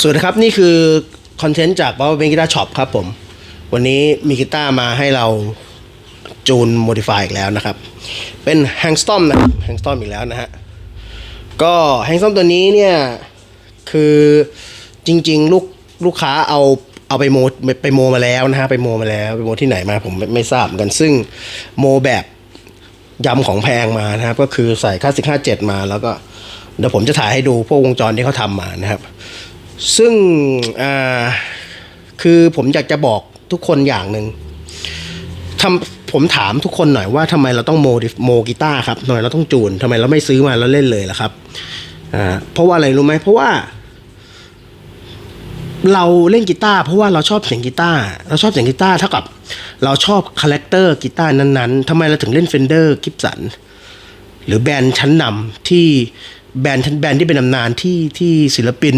สวัสดีครับ นี่คือคอนเทนต์จาก Power Bank Guitar Shop ครับผม วันนี้มีกีตาร์มาให้เราจูนโมดิฟายอีกแล้วนะครับ เป็น h a n g s t o m นะครับ h a n g s t o m อีกแล้วนะฮะ ก็ h a n g s t o m ตัวนี้เนี่ย คือจริง ๆ ลูกลูกค้าเอาเอาไปโมไปโมมาแล้วนะฮะ ไปโมมาแล้วไปโมที่ไหนมาผมไม่ไม่ทราบเหมือนกัน ซึ่งโมแบบยำของแพงมานะครับ ก็คือใส่คลาสสิก57มาแล้วก็เดี๋ยวผมจะถ่ายให้ดูพวกวงจรที่เขาทำมานะครับ ซึ่งคือผมอยากจะบอกทุกคนอย่างหนึ่งทำผมถามทุกคนหน่อยว่าทำไมเราต้องโมดิโมกีตาร์ครับทำไมเราต้องจูนทำไมเราไม่ซื้อมาแล้วเล่นเลยล่ะครับอ่าเพราะว่าอะไรรู้ไหมเพราะว่า เราเล่นกีตาร์เพราะว่าเราชอบเสียงกีตาร์เราชอบเสียงกีตาร์เท่ากับเราชอบคาแรคเตอร์กีตาร์นั้นๆทำไมเราถึงเล่นเฟนเดอร์กิฟสันหรือแบรนด์ชั้นนำที่แบรนด์ชั้นแบรนด์ที่เป็นตำนานที่ที่ศิลปิน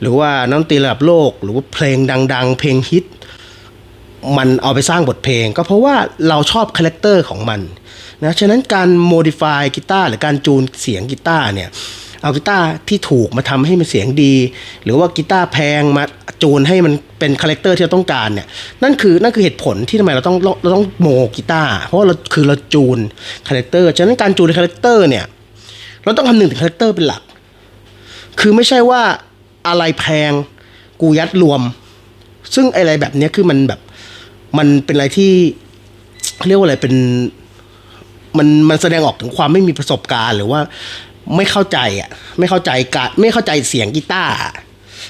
หรือว่านักดนตีระดับโลก หรือว่าเพลงดัง ๆ เพลงฮิต มันเอาไปสร้างบทเพลง ก็เพราะว่าเราชอบคาแรคเตอร์ของมันนะฉะนั้นการโมดิฟายกีตาร์หรือการจูนเสียงกีตาร์เนี่ยเอากีตาร์ที่ถูกมาทำให้มันเสียงดี หรือว่ากีตาร์แพงมาจูนให้มันเป็นคาแรคเตอร์ที่เราต้องการเนี่ยนั่นคือนั่นคือเหตุผลที่ทำไมเราต้องเราต้องโมกีตาร์เพราะาเราคือเราจูนคาแรคเตอร์ฉะนั้นการจูนคาแรคเตอร์เนี่ยเราต้องคำนึงถึงคาแรคเตอร์เป็นหลัก คือไม่ใช่ว่า อะไรแพง กูยัดรวม ซึ่งอะไรแบบเนี้ยคือมันแบบ มันเป็นอะไรที่เรียกว่าอะไรเป็น มันมันแสดงออกถึงความไม่มีประสบการณ์ หรือว่าไม่เข้าใจอะ ไม่เข้าใจการไม่เข้าใจเสียงกีตาร์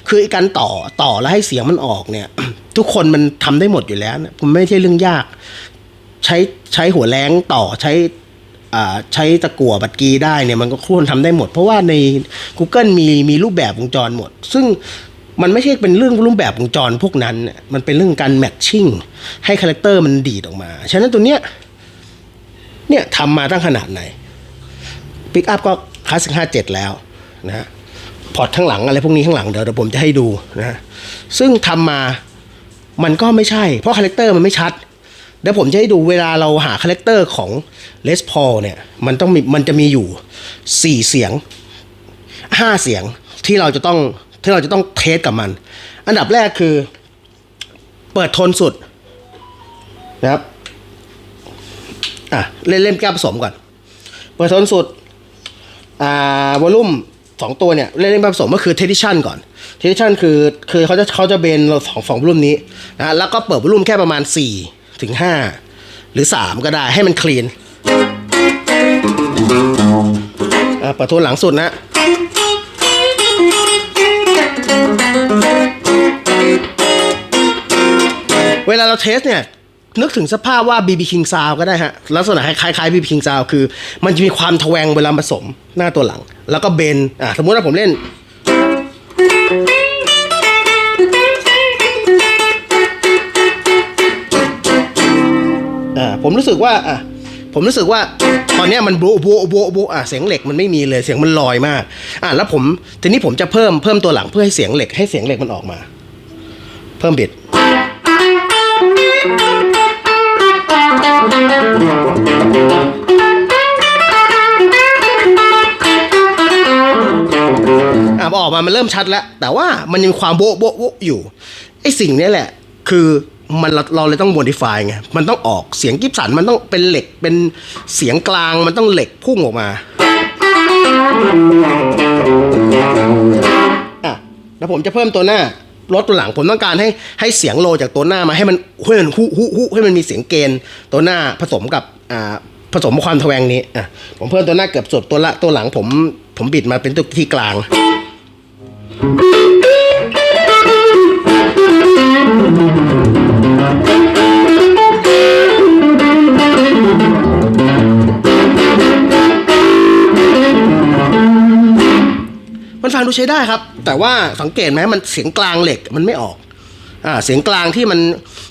คือการต่อต่อแล้วให้เสียงมันออกเนี่ย ทุกคนมันทำได้หมดอยู่แล้วมันไม่ใช่เรื่องยาก ใช้ใช้หัวแรงต่อใช้ ใช้ตะกั่วบัตรกีได้เนี่ยมันก็ควรทำได้หมด เพราะว่าใน Google มีมีรูปแบบวงจรหมด ซึ่งมันไม่ใช่เป็นเรื่องรูปแบบวงจรพวกนั้น มันเป็นเรื่องการแมทชิ่งให้คาแรคเตอร์มันดีดออกมา ฉะนั้นตัวเนี้ยเนี่ยทำมาตั้งขนาดไหนปิกอัพก็คลาสสิกห้าเจ็ดแล้วนะฮะพอร์ตข้างหลังอะไรพวกนี้ข้างหลังเดี๋ยวผมจะให้ดูนะฮะซึ่งทำมามันก็ไม่ใช่ เพราะคาแรคเตอร์มันไม่ชัด เดี๋ยวผมจะให้ดูเวลาเราหาคาแรคเตอร์ของเลสพอลเนี่ยมันต้องมีมันจะมีอยู่สี่เสียงห้าเสียงที่เราจะต้องที่เราจะต้องเทสกับมัน อันดับแรกคือเปิดโทนสุดนะครับอะเล่นเล่นแก้วผสมก่อน เปิดโทนสุดอ่าวอลลุ่มสองตัวเนี่ยเล่นเล่นผสมก็คือเทดิชันก่อนเทดิชันคือคือเขาจะเขาจะเบนเราสองสองวอลลุ่มนี้นะแล้วก็เปิดวอลลุ่มแค่ประมาณ4 ถึง 5 หรือ 3 ก็ได้ให้มันคลีนอะเปิดโทนหลังสุดนะเวลาเราเทสเนี่ยนึกถึงสภาพว่า BB King Sound ก็ได้ฮะ ลักษณะคล้ายๆ BB King Sound คือ มันจะมีความทแวงเวลาผสมหน้าตัวหลัง แล้วก็เบนอะสมมุติว่าผมเล่น อ่าผมรู้สึกว่าอะผมรู้สึกว่าตอนนี้มันโบะโบโบะโบอะเสียงเหล็กมันไม่มีเลยเสียงมันลอยมากอะแล้วผมทีนี้ผมจะเพิ่มเพิ่มตัวหลังเพื่อให้เสียงเหล็กให้เสียงเหล็กมันออกมา เพิ่มบิดอะออกมามันเริ่มชัดแล้ว แต่ว่ามันยังมีความโบ๊ะโบ๊ะโบ๊ะอยู่ไอ้สิ่งนี้แหละ คือ มันเราเราเลยต้องโมดิฟายไงมันต้องออกเสียงกิฟสันมันต้องเป็นเหล็กเป็นเสียงกลางมันต้องเหล็กพุ่งออกมาอะแล้วผมจะเพิ่มตัวหน้าลดตัวหลังผมต้องการให้ให้เสียงโลจากตัวหน้ามาให้มันให้มันฮุฮุฮุให้มันมีเสียงเกณฑ์ตัวหน้าผสมกับอ่าผสมความทแวงนี้อะผมเพิ่มตัวหน้าเกือบสุดตัวละตัวหลังผมผมบิดมาเป็นตัวที่กลาง ดูใช้ได้ครับ แต่ว่าสังเกตไหมมันเสียงกลางเหล็กมันไม่ออกอ่าเสียงกลางที่มัน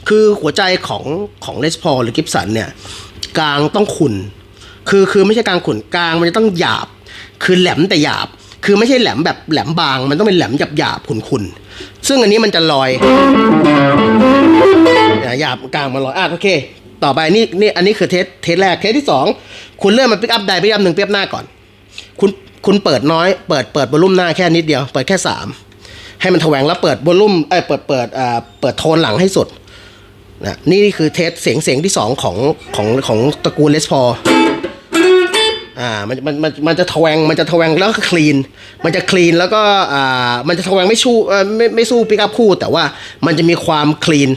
คือหัวใจของของเลสพอหรือกิฟสันเนี่ยกลางต้องขุนคือคือไม่ใช่กลางขุนกลางมันจะต้องหยาบ คือแหลมแต่หยาบ คือไม่ใช่แหลมแบบแหลมบาง มันต้องเป็นแหลมหยาบหยาบขุนขุนซึ่งอันนี้มันจะลอยหยาบกลางมันลอยอะโอเคต่อไปนี่นี่อันนี้คือเทสเทสแรกเทสที่สองคุณเลื่อนมาปิกอัพใดปิกอัพหนึ่งปิกอัพหน้าก่อน คุณ คุณเปิดน้อยเปิดเปิดวอลลุ่มหน้าแค่นิดเดียว เปิดแค่สามให้มันแถวงแล้วเปิดวอลลุ่มเอ้ยเปิดเปิดอ่าเปิดโทนหลังให้สุดนะนี่คือเทสเสียงเสียงที่สองของของของตระกูลเลสพออ่ามันมันมันมันจะแถวงมันจะแถวงแล้วก็คลีน มันจะคลีนแล้วก็อ่ามันจะแถวงไม่ชูเอ่อไม่ไม่สู้ปิกอัพคู่ แต่ว่ามันจะมีความคลีน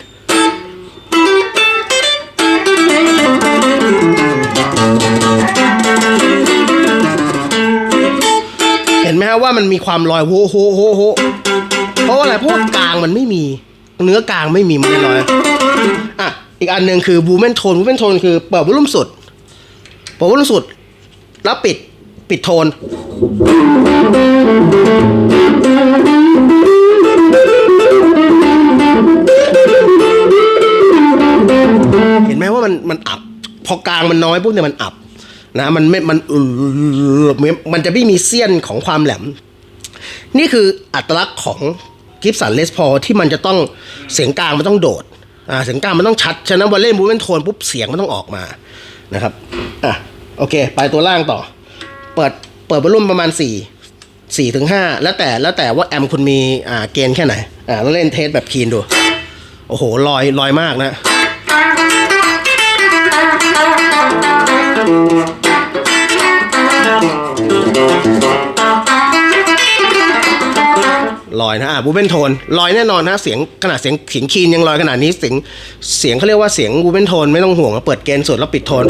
ฮะว่ามันมีความลอยโฮโฮโฮโฮเพราะว่าอะไรเพราะกลางมันไม่มี เนื้อกลางไม่มีมันลอยอะอีกอันหนึ่งคือบูเมนโทนบูเมนโทนคือเปิดวอลลุ่มสุดเปิดวอลุ่มสุด แล้วปิดปิดโทน เห็นไหมว่ามันมันอับ พอกลางมันน้อยปุ๊บเนี่ยมันอับ นะมันไม่มันอือมันจะไม่มีเสี้ยนของความแหลม นี่คืออัตลักษณ์ของกิฟสันเลสพอที่มันจะต้องเสียงกลางมันต้องโดดอ่าเสียงกลางมันต้องชัด ฉะนั้นวันเล่นบูเวนโทนปุ๊บเสียงมันต้องออกมานะครับอะโอเค ไปตัวล่างต่อ เปิดเปิดวอลลุ่มประมาณ 4 4ถึง5แล้วแต่แล้วแต่ว่าแอมคุณมีอ่าเกณฑ์แค่ไหนอ่าแล้วเล่นเทสแบบคีนดู โอ้โหลอยลอยมากนะ ลอยนะอะบูเบนโทนลอยแน่นอนนะเสียงขนาดเสียงเสียงคีนยังลอยขนาดนี้เสียงเสียงเขาเรียกว่าเสียงบูเบนโทนไม่ต้องห่วงเปิดเกณฑ์สุดแล้วปิดโทน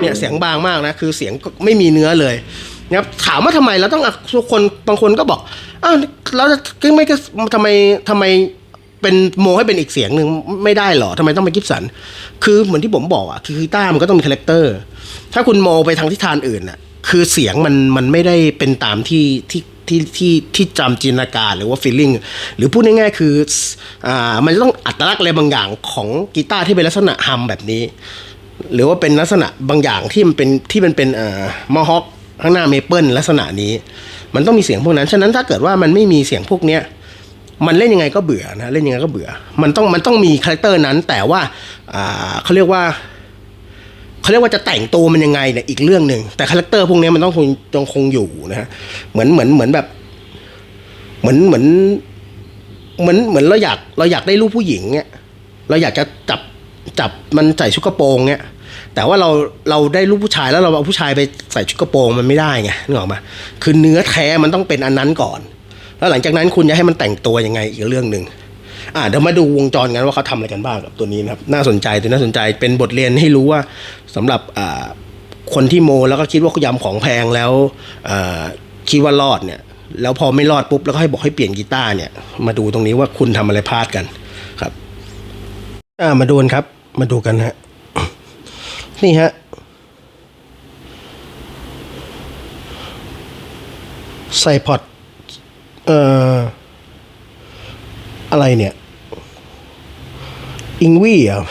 เนี่ยเสียงบางมากนะ คือเสียงไม่มีเนื้อเลยนะครับถามว่าทำไมเราต้องทุกคนบางคนก็บอกอ้าวเราจะไม่ก็ทำไมทำไม เป็นโมให้เป็นอีกเสียงหนึ่งไม่ได้หรอทำไมต้องเป็นกิฟสัน คือเหมือนที่ผมบอกอะคือกีตาร์มันก็ต้องมีคาแรคเตอร์ ถ้าคุณโมไปทางทิศทางอื่นอะคือเสียงมันมันไม่ได้เป็นตามที่ที่ที่ที่ที่จำจินตนาการหรือว่าฟีลลิ่งหรือพูดง่ายๆคืออ่ามันต้องอัตลักษณ์อะไรบางอย่างของกีตาร์ที่เป็นลักษณะฮัมแบบนี้ หรือว่าเป็นลักษณะบางอย่างที่มันเป็นที่มันเป็นอ่อมอฮอคข้างหน้าเมเปิลลักษณะนี้ มันต้องมีเสียงพวกนั้น ฉะนั้นถ้าเกิดว่ามันไม่มีเสียงพวกเนี้ย มันเล่นยังไงก็เบื่อนะเล่นยังไงก็เบื่อ มันต้องมันต้องมีคาแรคเตอร์นั้น แต่ว่าเขาเรียกว่าเขาเรียกว่าจะแต่งตัวมันยังไงเนี่ยอีกเรื่องหนึ่งแต่คาแรคเตอร์พวกนี้มันต้องคงต้องคงอยู่นะฮะเหมือนเหมือนเหมือนแบบ เหมือนเหมือนเหมือนเหมือนเราอยากเราอยากได้รูปผู้หญิงเนี่ยเราอยากจะจับจับมันใส่ชุดกระโปรงเนี่ยแต่ว่าเราเราได้รูปผู้ชายแล้วเราเอาผู้ชายไปใส่ชุดกระโปรงมันไม่ได้ไงนึกออกมาคือเนื้อแท้มันต้องเป็นอันนั้นก่อน แล้วหลังจากนั้นคุณจะให้มันแต่งตัวยังไงอีกเรื่องหนึ่งอ่าเดี๋ยวมาดูวงจรกันว่าเขาทำอะไรกันบ้างกับตัวนี้นะครับน่าสนใจตัวน่าสนใจเป็นบทเรียนให้รู้ว่าสำหรับอ่าคนที่โมแล้วก็คิดว่ายำของแพงแล้วอ่าคิดว่ารอดเนี่ย แล้วพอไม่รอดปุ๊บแล้วก็ให้บอกให้เปลี่ยนกีตาร์เนี่ย มาดูตรงนี้ว่าคุณทำอะไรพลาดกันครับอ่ามาดูนครับ มาดูกันฮะนี่ฮะใส่พอร์ต เอ่อ อะไรเนี่ย อิงวี่เหรอ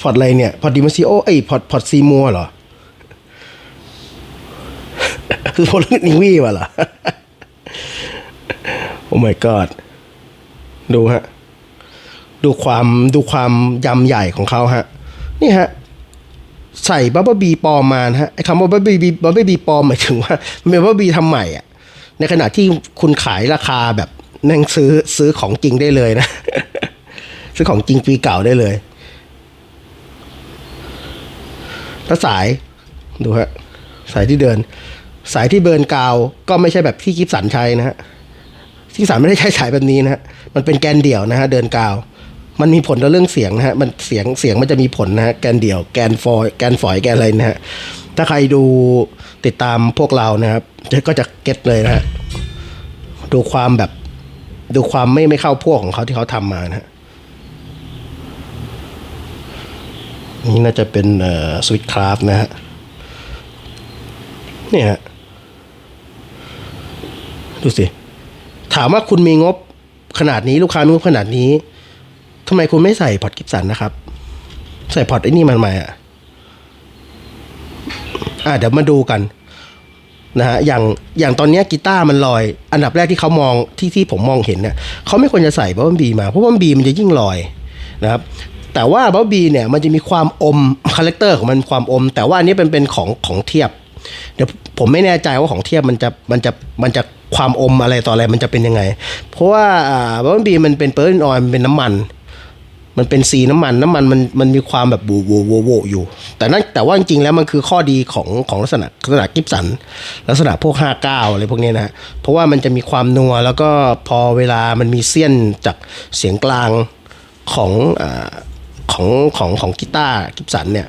พอร์ตอะไรเนี่ย พอร์ตดิมาซิโอเอ้ยพอร์ตพอร์ตซีมัวเหรอ คือพอร์ตอิงวี่วะเหรอ โอ้ my god ดูฮะ ดูความดูความยำใหญ่ของเขาฮะ นี่ฮะใส่บับเบิลบีปลอมมานะฮะไอ้คำว่าบับเบิลบีบับเบิลบีปลอมหมายถึงว่ามันเป็นบับเบิลบีทำใหม่อะ ในขณะที่คุณขายราคาแบบนั่งซื้อซื้อของจริงได้เลยนะ ซื้อของจริงปีเก่าได้เลยแล้วสายดูฮะสายที่เดิน สายที่เบิร์นกาวก็ไม่ใช่แบบที่กิฟสันใช้นะฮะที่สามไม่ได้ใช้สายแบบนี้นะฮะมันเป็นแกนเดี่ยวนะฮะเดินกาว มันมีผลต่อเรื่องเสียงนะฮะมันเสียงเสียงมันจะมีผลนะฮะแกนเดี่ยวแกนฟอยแกนฝอยแกนอะไรนะฮะถ้าใครดูติดตามพวกเรานะครับก็จะเก็ตเลยนะฮะดูความแบบ ดูความไม่ไม่เข้าพวกของเขาที่เขาทำมานะฮะนี่น่าจะเป็นเอ่อสวิตคราฟนะฮะเนี่ยฮะดูสิ ถามว่าคุณมีงบขนาดนี้ลูกค้ามีงบขนาดนี้ ทำไมคุณไม่ใส่พอร์ตกิฟสันนะครับ ใส่พอร์ตไอ้นี่มันทำไมอะอะเดี๋ยวมาดูกันนะฮะอย่างอย่างตอนนี้กีตาร์มันลอย อันดับแรกที่เขามองที่ที่ผมมองเห็นเนี่ยเขาไม่ควรจะใส่บัมบีมาเพราะบัมบีมันจะยิ่งลอยนะครับแต่ว่าบ๊อบบีเนี่ยมันจะมีความอมคาแรคเตอร์ของมันความอม แต่ว่าอันนี้เป็นเป็นของของเทียบเดี๋ยวผมไม่แน่ใจว่าของเทียบมันจะมันจะมันจะความอมอะไรต่ออะไรมันจะเป็นยังไง เพราะว่าบ๊อบบีมันเป็นเปอร์ลออยมันเป็นน้ำมัน มันเป็นสีน้ำมันน้ำมันมันมันมีความแบบบูโวโวโวอยู่ แต่นั่นแต่ว่าจริงๆแล้วมันคือข้อดีของของลักษณะลักษณะกิฟสัน ลักษณะพวก 59 อะไรพวกนี้นะเพราะว่ามันจะมีความนัวแล้วก็พอเวลามันมีเสี้ยนจากเสียงกลางของอของของของกีตาร์กิฟสันเนี่ย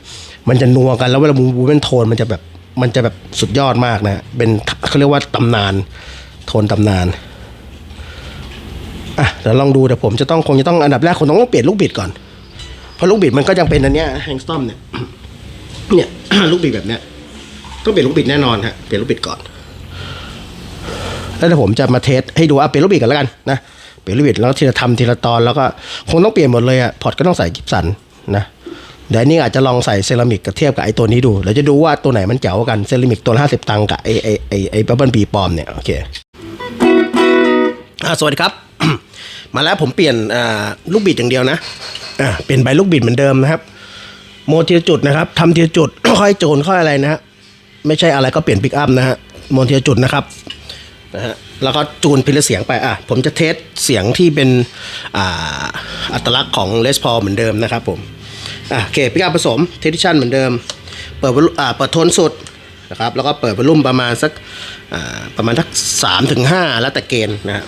มันจะนัวกันแล้วเวลามูมูเป็นโทนมันจะแบบมันจะแบบสุดยอดมากนะเป็นเขาเรียกว่าตำนานโทนตำนาน อะเดี๋ยวลองดูแต่ผมจะต้องคงจะต้องอันดับแรกคงต้องเปลี่ยนลูกบิดก่อน เพราะลูกบิดมันก็ยังเป็นอันเนี้ยแฮงสตอมเนี่ยเนี่ย ลูกบิดแบบเนี้ยต้องเปลี่ยนลูกบิดแน่นอนฮะเปลี่ยนลูกบิดก่อน แล้วเดี๋ยวผมจะมาเทสให้ดูอะเปลี่ยนลูกบิดกันแล้วกันนะเปลี่ยนลูกบิดแล้วทีละทำทีละตอนแล้วก็คงต้องเปลี่ยนหมดเลยอะพอร์ตก็ต้องใส่กิฟสันนะเดี๋ยวนี้อาจจะลองใส่เซรามิกกับเทียบกับไอ้ตัวนี้ดูเดี๋ยวจะดูว่าตัวไหนมันเจ๋วกันเซรามิกตัวละห้าสิบตังค์กับไอ้ไอ้ไอ้ไอ้บับเบิลบีปอมเนี่ยโอเคอ่าสวัสดีครับ มาแล้วผมเปลี่ยนลูกบิดอย่างเดียวนะอ่าเปลี่ยนใบลูกบิดเหมือนเดิมนะครับ โมทีจุดนะครับทำทีจุดค่อยโจนค่อยอะไรนะฮะไม่ใช่อะไรก็เปลี่ยนปิกอัพนะฮะโมทีจุดนะครับนะฮะแล้วก็จูนพิลเสียงไปอะผมจะเทสเสียงที่เป็นอ่าอัตลักษณ์ของเลสพอเหมือนเดิมนะครับผมอะโอเคปิกอัพผสมเทดิชันเหมือนเดิม เปิดอ่าเปิดโทนสุดนะครับแล้วก็เปิดวอลลุ่มประมาณสักอ่าประมาณสักสามถึงห้าแล้วแต่เกณฑ์นะฮะ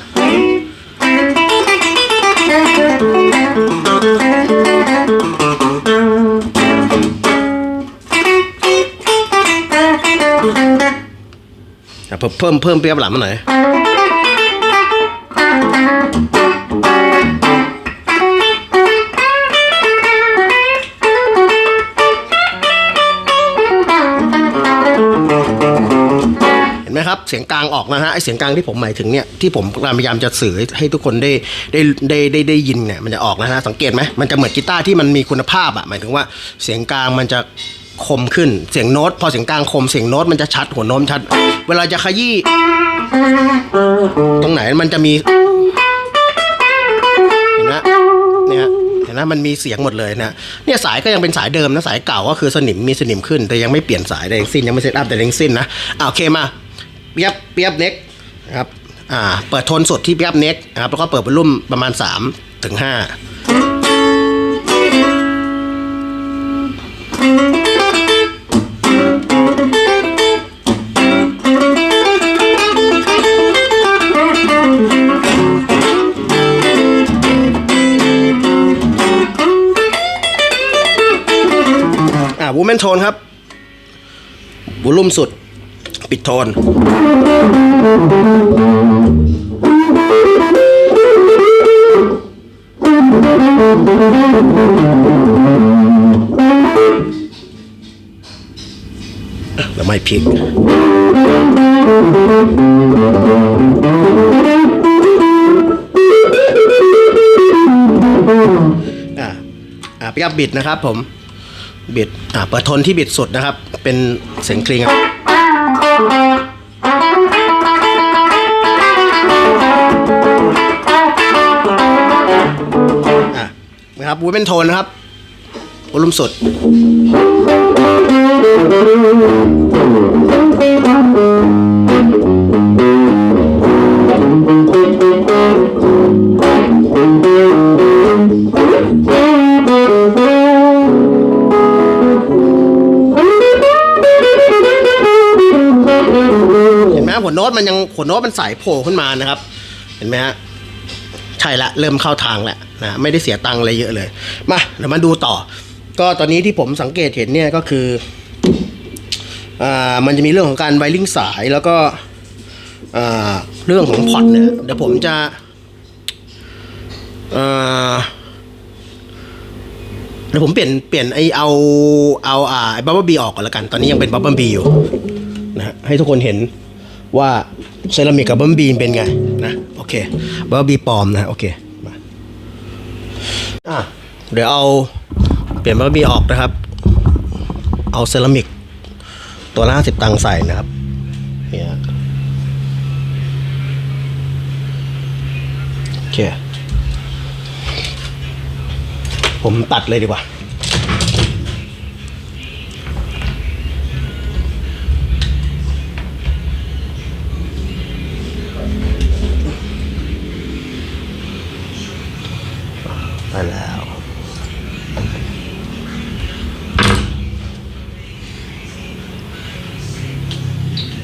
เพิ่มเพิ่มเพิ่มเปรี้ยวหลามมาหน่อย เสียงกลางออกนะฮะไอเสียงกลางที่ผมหมายถึงเนี่ยที่ผมพยายามจะสื่อให้ทุกคนได้ได้ได้ได้ได้ยินเนี่ยมันจะออกนะฮะสังเกตไหมมันจะเหมือนกีตาร์ที่มันมีคุณภาพอะหมายถึงว่าเสียงกลางมันจะคมขึ้นเสียงโน้ต พอเสียงกลางคมเสียงโน้ตมันจะชัดหัวโน้มชัด เวลาจะขยี้ตรงไหนมันจะมีเห็นไหมเนี่ยเห็นไหมมันมีเสียงหมดเลยนะเนี่ยสายก็ยังเป็นสายเดิมนะสายเก่าก็คือสนิมมีสนิมขึ้น แต่ยังไม่เปลี่ยนสายใดทั้งสิ้นยังไม่เซตอัพใดทั้งสิ้นนะอ่าโอเคมา เปียบเปียบเน็กนะครับอ่าเปิดโทนสดที่เปียบเน็กนะครับแล้วก็เปิดวอลลุ่มประมาณ3ถึง5อ่าวูแมนโทนครับวอลุ่มสุด ปิดโทน แล้วไม่พลิกอ่าอ่ายับบิดนะครับผมบิดอ่าเปิดทนที่บิดสุดนะครับ เป็นเสียงคลิงครับ นะครับวูเป็นโทนนะครับวอลุ่มสุดอ โน้ตมันยังหัวโน้ตมันใสโผล่ขึ้นมานะครับ เห็นไหมฮะใช่ละเริ่มเข้าทางแล้วนะไม่ได้เสียตังค์อะไรเยอะเลยมาเดี๋ยวมาดูต่อ ก็ตอนนี้ที่ผมสังเกตเห็นเนี่ยก็คืออ่ามันจะมีเรื่องของการไวริ่งสายแล้วก็อ่าเรื่องของพอร์ตเนี่ยเดี๋ยวผมจะอ่าเดี๋ยวผมเปลี่ยนเปลี่ยนไอเอาเอาอ่าบับเบิลบีออกก่อนละกัน ตอนนี้ยังเป็นบับเบิลบีอยู่นะฮะให้ทุกคนเห็น ว่าเซรามิกกับบับเบิลบีเป็นไงนะโอเคบับเบิลบีปลอมนะโอเคมาอะเดี๋ยวเอาเปลี่ยนบับเบิลบีออกนะครับ เอาเซรามิกตัวละห้าสิบตังค์ใส่นะครับเนี่ยโอเคผมตัดเลยดีกว่า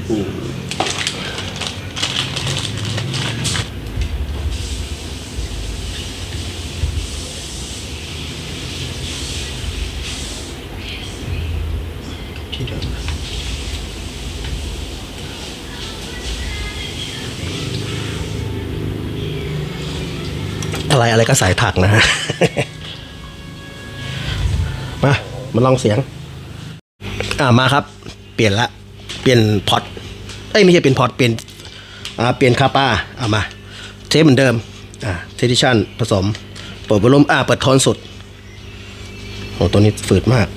ที่เดิมอะไรอะไรก็สายถักนะฮะ มา มาลองเสียง อ่ามาครับ เปลี่ยนละ เปลี่ยนพอต อ้ยไม่ใช่เป็นพอร์ตเปลี่ยนอ่าเปลี่ยนคาป้าเอามา เทปเหมือนเดิมอ่าเทดิชันผสมเปิดวอลลุ่มอ่าเปิดทอนสุดโอ้ตัวนี้ฝืดมาก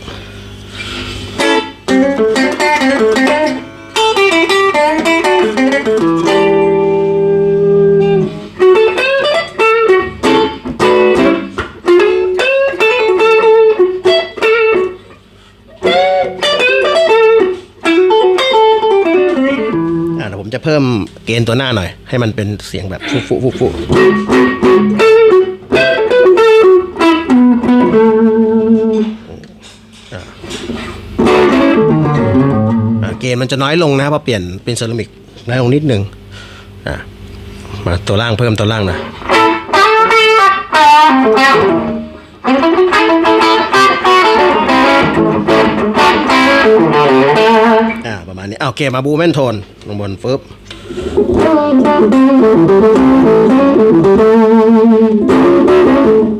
เดี๋ยวผมจะเพิ่มเกณฑ์ตัวหน้าหน่อย ให้มันเป็นเสียงแบบฟุฟุฟุฟุเกณฑ์มันจะน้อยลงนะครับเพราะเปลี่ยนเป็นเซรามิกน้อยลงนิดนึงมาตัวล่างเพิ่มตัวล่างนะ นี้เอาเคมาบูแมนโทนลงบนฟึบอ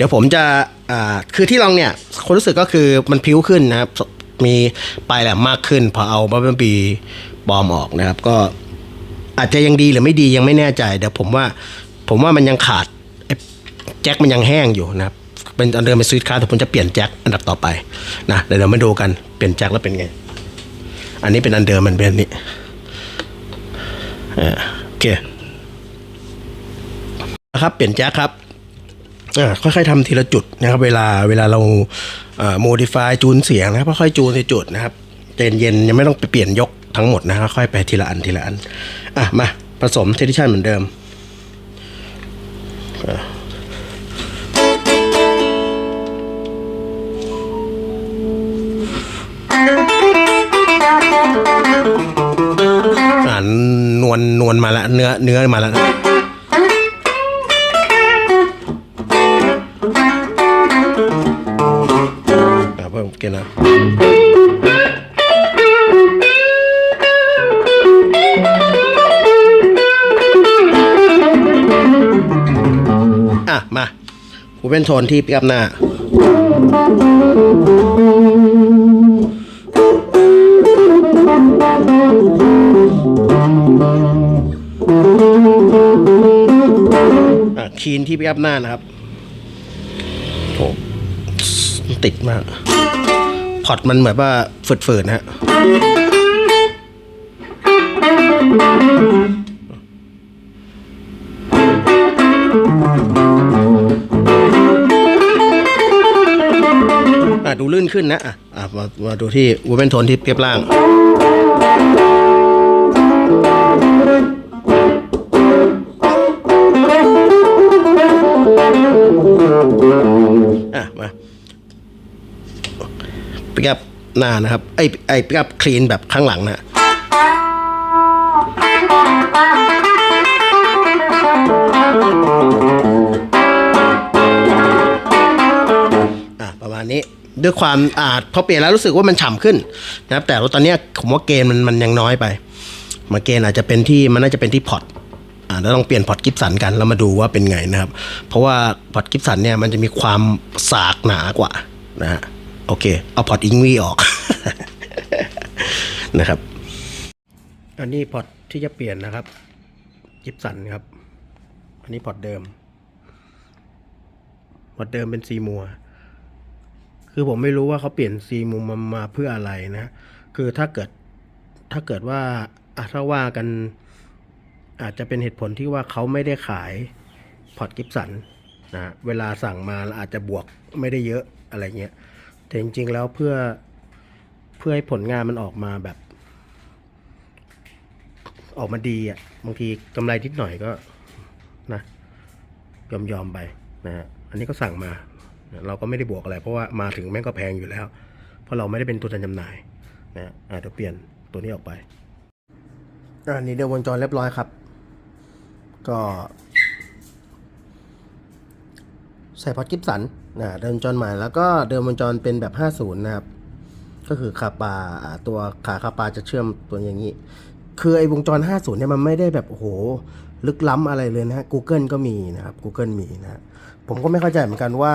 ดี๋ยวผมจะคือที่ลองเนี่ยคนรู้สึกก็คือมันพิ้วขึ้นนะครับ มีปลายแหลมมากขึ้น พอเอาบับเบิลบีบอมออกนะครับ ก็อาจจะยังดีหรือไม่ดียังไม่แน่ใจเดี๋ยวผมว่าผมว่ามันยังขาดแจ็คมันยังแห้งอยู่นะครับเป็นอันเดิมเป็นสวิตช์คาร์แต่ผมจะเปลี่ยนแจ็คอันดับต่อไปนะเดี๋ยวเรามาดูกันเปลี่ยนแจ็คแล้วเป็นไง อันนี้เป็นอันเดิมมันเป็นอันนี้อ่าโอเคนะครับเปลี่ยนแจ็คครับ ค่อยๆทำทีละจุดนะครับเวลาเวลาเราโมดิฟายจูนเสียงนะครับค่อยๆจูนทีจุดนะครับใจเย็นๆยังไม่ต้องไปเปลี่ยนยกทั้งหมดนะครับค่อยไปทีละอันทีละอันอะมาผสมเทดิชันเหมือนเดิมอะอ่านวลนวลมาละเนื้อเนื้อมาแล้วนะ อะเพิ่มเกณฑ์นะอะมากูเป็นโทนที่ปิกอัพหน้าอะคีนที่ปิกอัพหน้านะครับโอ้ติดมาก อร์ตมันเหมือนว่าฝืดๆนะฮะอะดูลื่นขึ้นนะอะมามาดูที่วูเ n นโทนที่เปียบล่างอะมา ปิกอัพหน้านะครับ ไอไอปิกอัพคลีนแบบข้างหลังนะอะประมาณนี้ด้วยความอาจพอเปลี่ยนแล้วรู้สึกว่ามันฉ่ำขึ้นนะครับ แต่ว่าตอนนี้ผมว่าเกณฑ์มันมันยังน้อยไป มาเกณฑ์อาจจะเป็นที่มันน่าจะเป็นที่พอร์ตอ่าแล้วต้องเปลี่ยนพอร์ตกิฟสันกันแล้วมาดูว่าเป็นไงนะครับ เพราะว่าพอร์ตกิฟสันเนี่ยมันจะมีความสากหนากว่านะฮะ โอเค เอาพอร์ตอิงวีออกนะครับ อันนี้พอร์ตที่จะเปลี่ยนนะครับกิฟสันครับ อันนี้พอร์ตเดิม พอร์ตเดิมเป็นซีมัว คือผมไม่รู้ว่าเขาเปลี่ยนซีมุมมามาเพื่ออะไรนะ คือถ้าเกิดถ้าเกิดว่าอะถ้าว่ากันอาจจะเป็นเหตุผลที่ว่าเขาไม่ได้ขายพอร์ตกิฟสันนะเวลาสั่งมาอาจจะบวกไม่ได้เยอะอะไรเงี้ย แต่จริง ๆ แล้วเพื่อเพื่อให้ผลงานมันออกมาแบบ ออกมาดีอะบางทีกำไรนิดหน่อยก็นะยอมยอมไปนะฮะอันนี้ก็สั่งมา เราก็ไม่ได้บวกอะไร เพราะว่ามาถึงแม่งก็แพงอยู่แล้ว เพราะเราไม่ได้เป็นตัวแทนจำหน่ายนะฮะอะเดี๋ยวเปลี่ยนตัวนี้ออกไปอันนี้เดินวงจรเรียบร้อยครับ ก็ ใส่พอดกิฟสันนะเดินจรใหม่แล้วก็เดินวงจรเป็นแบบ 50 นะครับ ก็คือคาปาอ่าตัวขาคาปาจะเชื่อมตัวอย่างนี้ คือไอ้วงจร 50 เนี่ยมันไม่ได้แบบโอ้โหลึกล้ำอะไรเลยนะ Google ก็มีนะครับ Google มีนะฮะผมก็ไม่เข้าใจเหมือนกันว่า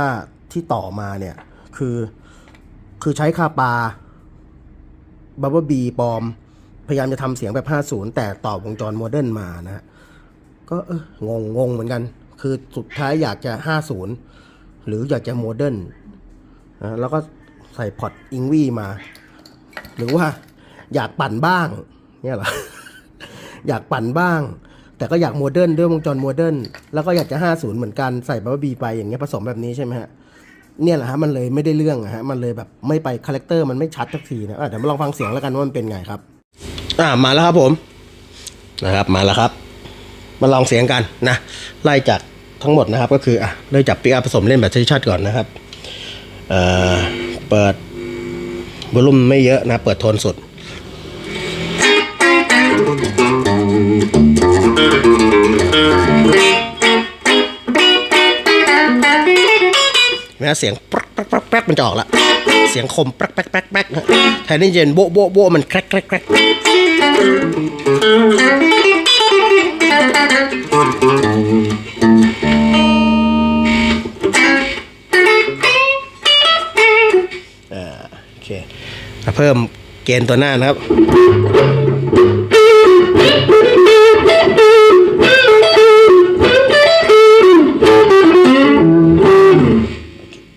ที่ต่อมาเนี่ยคือคือใช้คาปาบับเบิลบีปลอม พยายามจะทำเสียงแบบ 50 แต่ต่อวงจรโมเดิร์นมานะฮะก็เอองงงงเหมือนกัน คือสุดท้ายอยากจะ 50 หรืออยากจะโมเดิร์นแล้วก็ใส่พอตอิงวี่มา หรือว่าอยากปั่นบ้าง เนี่ยเหรอ อยากปั่นบ้าง แต่ก็อยากโมเดิร์นด้วยวงจรโมเดิร์นแล้วก็อยากจะ 50 เหมือนกันใส่บับบีไปอย่างเงี้ยผสมแบบนี้ใช่ไหมฮะเนี่ยแหละฮะมันเลยไม่ได้เรื่องอะฮะมันเลยแบบไม่ไปคาแรคเตอร์มันไม่ชัดสักทีนะอะเดี๋ยวมาลองฟังเสียงแล้วกันว่ามันเป็นไงครับ อ่ามาแล้วครับผมนะครับ มาแล้วครับ มาลองเสียงกันนะไล่จาก ทั้งหมดนะครับ ก็คืออะเริ่มจากปีอาผสมเล่นแบบชัดๆก่อนนะครับเอ่อเปิดวอลุ่มไม่เยอะนะ เปิดโทนสุด นะเสียงปรักปรักปักปรักมันจะออกละเสียงคมปรักปรักปรักปรักนะแทนที่จะเป็นโบะโบะโบะมันแครกแครกแครก เพิ่มเกณฑ์ตัวหน้านะครับ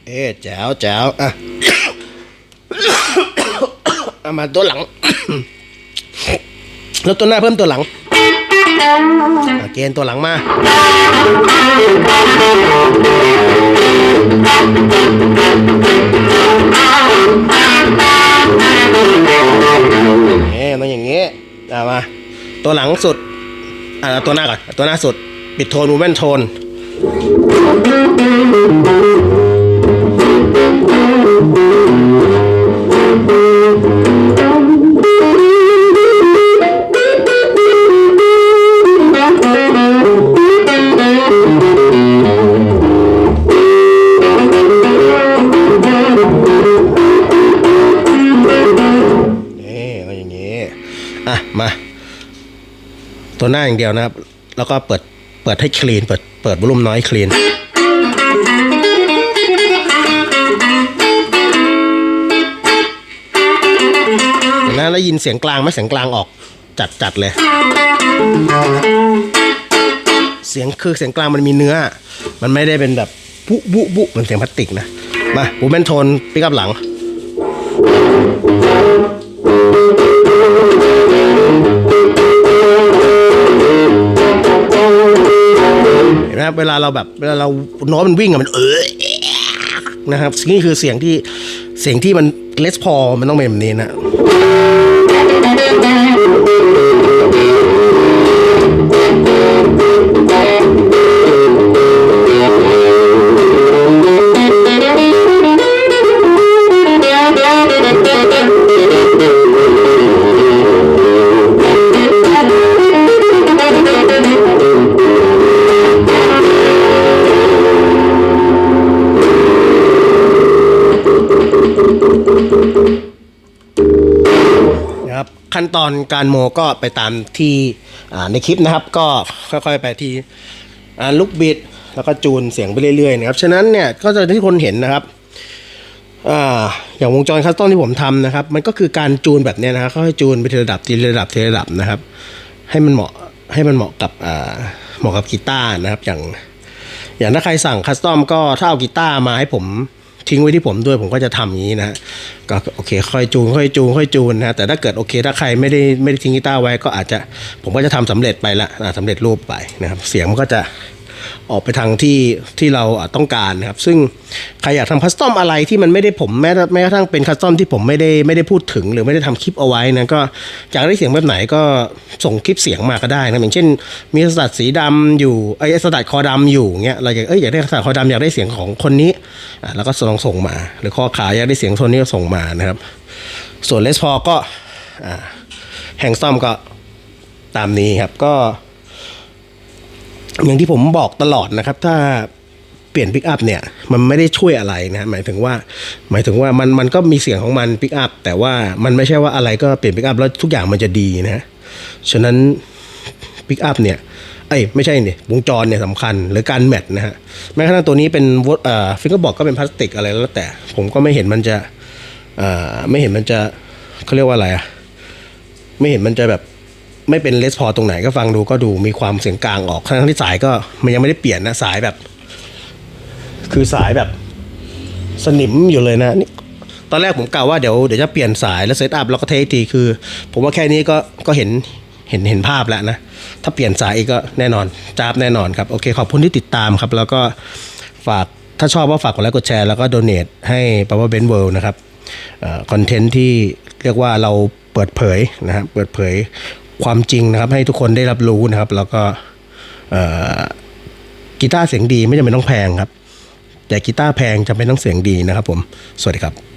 เอ๊ะแจ๋วแจ๋วอะเอามาตัวหลัง แล้วตัวหน้าเพิ่มตัวหลังเกณฑ์ตัวหลังมา เอ๊ะมันอย่างเงี้เอามา ตัวหลังสุด อะเอาตัวหน้าก่อน ตัวหน้าสุด ปิดโทนมูเมนโทนอ ตัวหน้าอย่างเดียวนะครับ แล้วก็เปิดเปิดให้คลีน เปิดเปิดวอลุ่มน้อยคลีนนไหมแล้วยินเสียงกลางไหมเสียงกลางออกจัดจัดเลย เสียงคือเสียงกลางมันมีเนื้อ มันไม่ได้เป็นแบบบุบุบุเหมือนเสียงพลาสติกนะ มาบูเมนโทนปิกอัพหลัง นะครับเวลาเราแบบเวลาเราโน้ตมันวิ่งอะมันเออนะครับนี่คือเสียงที่เสียงที่มันเลสพอมันต้องเป็นแบบนี้นะ ตอนการโมก็ไปตามที่ในคลิปนะครับ ก็ค่อยๆไปที่ลูกบิดแล้วก็จูนเสียงไปเรื่อยๆนะครับฉะนั้นเนี่ยก็จะที่คนเห็นนะครับออย่างวงจรคัสตอมที่ผมทำนะครับ มันก็คือการจูนแบบนี้นะครับค่อยๆจูนไปทีละระดับทีละระดับทีละระดับนะครับ ให้มันเหมาะให้มันเหมาะกับเหมาะกับกีตาร์นะครับ อย่างอย่างถ้าใครสั่งคัสตอมก็ถ้าเอากีตาร์มาให้ผม ทิ้งไว้ที่ผมด้วยผมก็จะทำอย่างนี้นะก็โอเค ค่อยจูนค่อยจูนค่อยจูนนะแต่ถ้าเกิดโอเค ถ้าใครไม่ได้ไม่ได้ทิ้งกีตาร์ไว้ก็อาจจะผมก็จะทำสำเร็จไปละสำสำเร็จรูปไปนะครับ เสียงมันก็จะ ออกไปทางที่ที่เราต้องการนะครับ ซึ่งใครอยากทำคัสตอมอะไรที่มันไม่ได้ผมแม้แม้กระทั่งเป็นคัสตอมที่ผมไม่ได้ไม่ได้พูดถึง หรือไม่ได้ทำคลิปเอาไว้นะก็อยากได้เสียงแบบไหนก็ส่งคลิปเสียงมาก็ได้นะอย่างเช่น มีสตัดสีดำอยู่ไอ้สตัดคอดำอยู่เงี้ยเราอยากเอ้ยอยากได้สตัดคอดำอยากได้เสียงของคนนี้อะแล้วก็ลองส่งมา หรือคอขาอยากได้เสียงโทนนี้ก็ส่งมานะครับ ส่วนเลสพอก็อ่าแห่งซ่อมก็ตามนี้ครับก็ อย่างที่ผมบอกตลอดนะครับ ถ้าเปลี่ยนปิกอัพเนี่ยมันไม่ได้ช่วยอะไรนะหมายถึงว่า หมายถึงว่ามันมันก็มีเสียงของมันปิกอัพแต่ว่ามันไม่ใช่ว่าอะไรก็เปลี่ยนปิกอัพแล้วทุกอย่างมันจะดีนะฮะฉะนั้นปิกอัพเนี่ยเอ้ไม่ใช่เนี่ยวงจรเนี่ยสำคัญหรือการแมทนะฮะแม้กระทั่งตัวนี้เป็นวเอ่อฟิงเกอร์บอกก็เป็นพลาสติกอะไรแล้วแต่ ผมก็ไม่เห็นมันจะเอ่อไม่เห็นมันจะเขาเรียกว่าอะไรอะไม่เห็นมันจะแบบ ไม่เป็นเลสพอตรงไหนก็ฟังดูก็ดูมีความเสียงกลางออกทั้งที่สายก็มันยังไม่ได้เปลี่ยนนะสายแบบ คือสายแบบสนิมอยู่เลยนะนี่ตอนแรกผมกล่าวว่าเดี๋ยวเดี๋ยวจะเปลี่ยนสายแล้วเซตอัพแล้วก็เทสทีคือ ผมว่าแค่นี้ก็ก็เห็นเห็นเห็นภาพแล้วนะ ถ้าเปลี่ยนสายอีกก็แน่นอนจ้าบแน่นอนครับ โอเค ขอบคุณที่ติดตามครับ แล้วก็ฝากถ้าชอบก็ฝากกดไลค์กดแชร์แล้วก็โดเนทให้ Power Ben World นะครับคอนเทนต์ที่เรียกว่าเราเปิดเผยนะครับเปิดเผย ความจริงนะครับ ให้ทุกคนได้รับรู้นะครับ แล้วก็กีตาร์เสียงดีไม่จำเป็นต้องแพงครับ แต่กีตาร์แพงจำเป็นต้องเสียงดีนะครับผม สวัสดีครับ